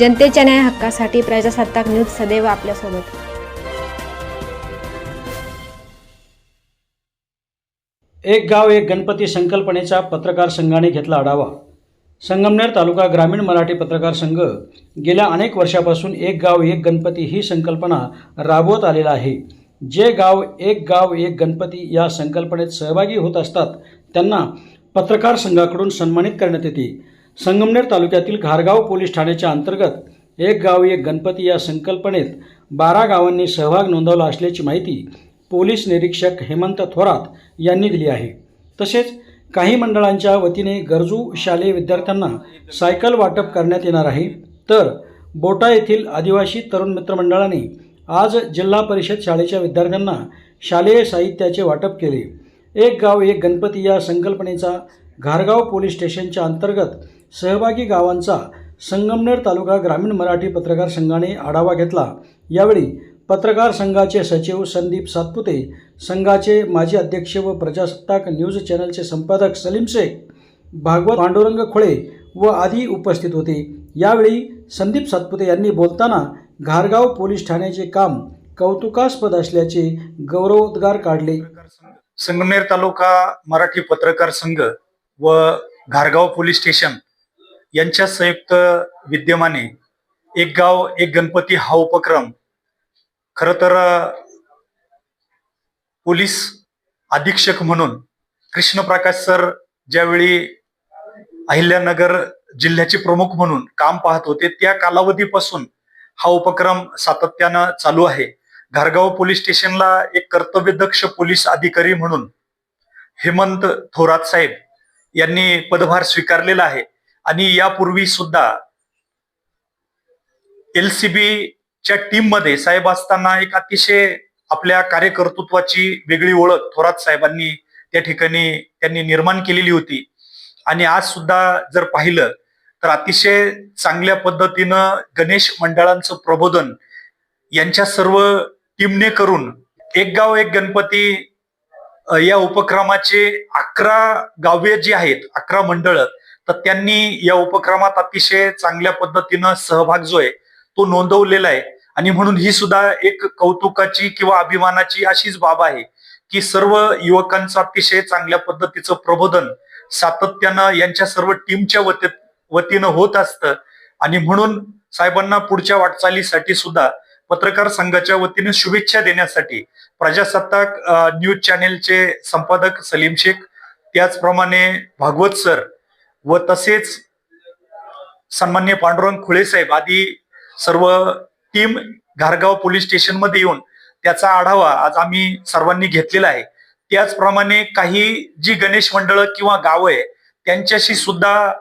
जनतेच्या न्याय हक्कासाठी प्रजासत्ताक न्यूज सदैव आपल्यासोबत. एक गाव एक गणपती संकल्पनेचा पत्रकार संघाने घेतला आढावा. संगमनेर तालुका ग्रामीण मराठी पत्रकार संघ गेल्या अनेक वर्षापासून एक गाव एक गणपती ही संकल्पना राबवत आलेला आहे. जे गाव एक गाव एक गणपती या संकल्पनेत सहभागी होत असतात त्यांना पत्रकार संघाकडून सन्मानित करण्यात येते. संगमनेर तालुक्यातील घारगाव पोलीस ठाण्याच्या अंतर्गत एक गाव एक गणपती या संकल्पनेत बारा गावांनी सहभाग नोंदवला असल्याची माहिती पोलीस निरीक्षक हेमंत थोरात यांनी दिली आहे. तसेच काही मंडळांच्या वतीने गरजू शालेय विद्यार्थ्यांना सायकल वाटप करण्यात येणार आहे. तर बोटा येथील आदिवासी तरुण मित्र मंडळाने आज जिल्हा परिषद शाळेच्या विद्यार्थ्यांना शालेय साहित्याचे वाटप केले. एक गाव एक गणपती या संकल्पनेचा घारगाव पोलीस स्टेशनच्या अंतर्गत सहभागी गावांचा संगमनेर तालुका ग्रामीण मराठी पत्रकार संघाने आढावा घेतला. यावेळी पत्रकार संघाचे सचिव संदीप सातपुते संघाचे माजी अध्यक्ष व प्रजासत्ताक न्यूज चॅनलचे संपादक सलीम शेख भागवत पांडुरंग खोळे व आदी उपस्थित होते. यावेळी संदीप सातपुते यांनी बोलताना घारगाव पोलीस ठाण्याचे काम कौतुकास्पद असल्याचे गौरवोद्गार काढले. संगमनेर तालुका मराठी पत्रकार संघ व घारगाव पोलीस स्टेशन यांच्या संयुक्त विद्यमाने एक गाव एक गणपती हा उपक्रम. खर तर पोलीस अधीक्षक म्हणून कृष्ण प्रकाश सर ज्यावेळी अहिल्यानगर जिल्ह्याचे प्रमुख म्हणून काम पाहत होते त्या कालावधीपासून हा उपक्रम सातत्यानं चालू आहे. घारगाव पोलीस स्टेशनला एक कर्तव्यदक्ष पोलीस अधिकारी म्हणून हेमंत थोरात साहेब यांनी पदभार स्वीकारलेला आहे. आणि यापूर्वी सुद्धा एलसीबीच्या टीममध्ये साहेब असताना एक अतिशय आपल्या कार्यकर्तृत्वाची वेगळी ओळख थोरात साहेबांनी त्या ठिकाणी त्यांनी निर्माण केलेली होती. आणि आज सुद्धा जर पाहिलं तर अतिशय चांगल्या पद्धतीनं गणेश मंडळांचं प्रबोधन यांच्या सर्व टीमने करून एक गाव एक गणपती या उपक्रमाचे अकरा गावे जी आहेत अकरा मंडळ तर त्यांनी या उपक्रमात अतिशय चांगल्या पद्धतीनं सहभाग जो आहे तो नोंदवलेला आहे. आणि म्हणून ही सुद्धा एक कौतुकाची किंवा अभिमानाची अशीच बाब आहे की सर्व युवकांचं अतिशय चांगल्या पद्धतीचं प्रबोधन सातत्यानं यांच्या सर्व टीमच्या वती वतीनं होत असतं. आणि म्हणून साहेबांना पुढच्या वाटचालीसाठी सुद्धा पत्रकार संघाच्या वतीने शुभेच्छा देण्यासाठी प्रजासत्ताक न्यूज चॅनेलचे संपादक सलीम शेख त्याचप्रमाणे भागवत सर व तसेच सन्मान्य पांडुरंग खुळे साहेब आदी सर्व टीम घारगाव पोलीस स्टेशनमध्ये येऊन त्याचा आढावा आज आम्ही सर्वांनी घेतलेला आहे. त्याचप्रमाणे काही जी गणेश मंडळ किंवा गावं आहे त्यांच्याशी सुद्धा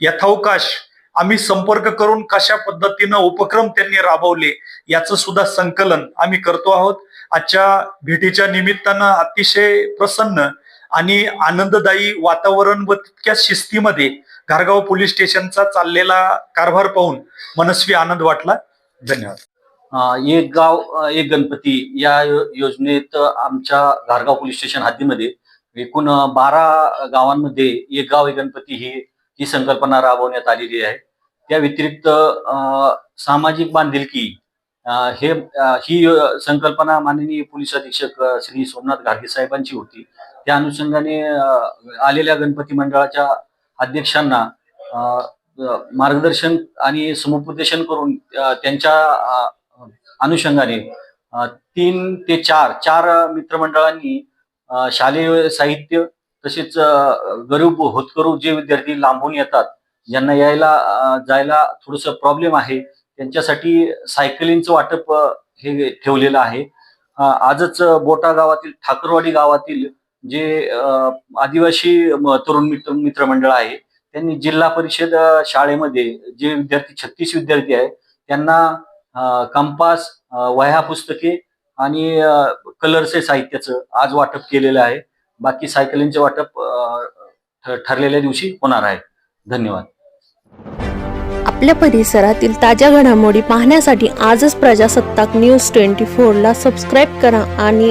यथावकाश आम्ही संपर्क करून कशा पद्धतीनं उपक्रम त्यांनी राबवले याचं सुद्धा संकलन आम्ही करतो आहोत. आजच्या भेटीच्या निमित्तानं अतिशय प्रसन्न आणि आनंददायी वातावरण व तितक्या शिस्तीमध्ये घारगाव पोलीस स्टेशनचा चाललेला कारभार पाहून मनस्वी आनंद वाटला. धन्यवाद. एक गाव एक गणपती या योजनेत आमच्या घारगाव पोलीस स्टेशन हद्दीमध्ये एकूण बारा गावांमध्ये एक गाव एक गणपती ही ही संकल्पना राबवण्यात आलेली आहे. त्या व्यतिरिक्त सामाजिक बांधिलकी हे ही संकल्पना माननीय पोलीस अधीक्षक श्री सोमनाथ घाटगे साहेबांची होती. त्या अनुषंगाने आलेल्या गणपती मंडळाच्या अध्यक्षांना मार्गदर्शन आणि समुपदेशन करून त्यांच्या अनुषंगाने तीन ते चार चार मित्रमंडळांनी शालेय साहित्य तसेच गरीब होतकरू जे विद्यार्थी लांबून येतात ज्यांना यायला जायला थोडस प्रॉब्लेम आहे. त्यांच्यासाठी सायकलिंगचं वाटप हे ठेवलेलं आहे. आजच बोटा गावातील ठाकरवाडी गावातील जे आदिवासी तरुण मित्र मित्रमंडळ आहे त्यांनी जिल्हा परिषद शाळेमध्ये जे विद्यार्थी छत्तीस विद्यार्थी आहे त्यांना कंपास वह्या पुस्तके आणि कलर्सचे कलरचे साहित्याचं आज वाटप केलेलं आहे. बाकी सायकलींचे वाटप ठरलेल्या दिवशी होणार आहे. धन्यवाद. आपल्या परिसरातील ताज्या घडामोडी पाहण्यासाठी आजच प्रजासत्ताक न्यूज ट्वेंटी फोरला सबस्क्राईब करा आणि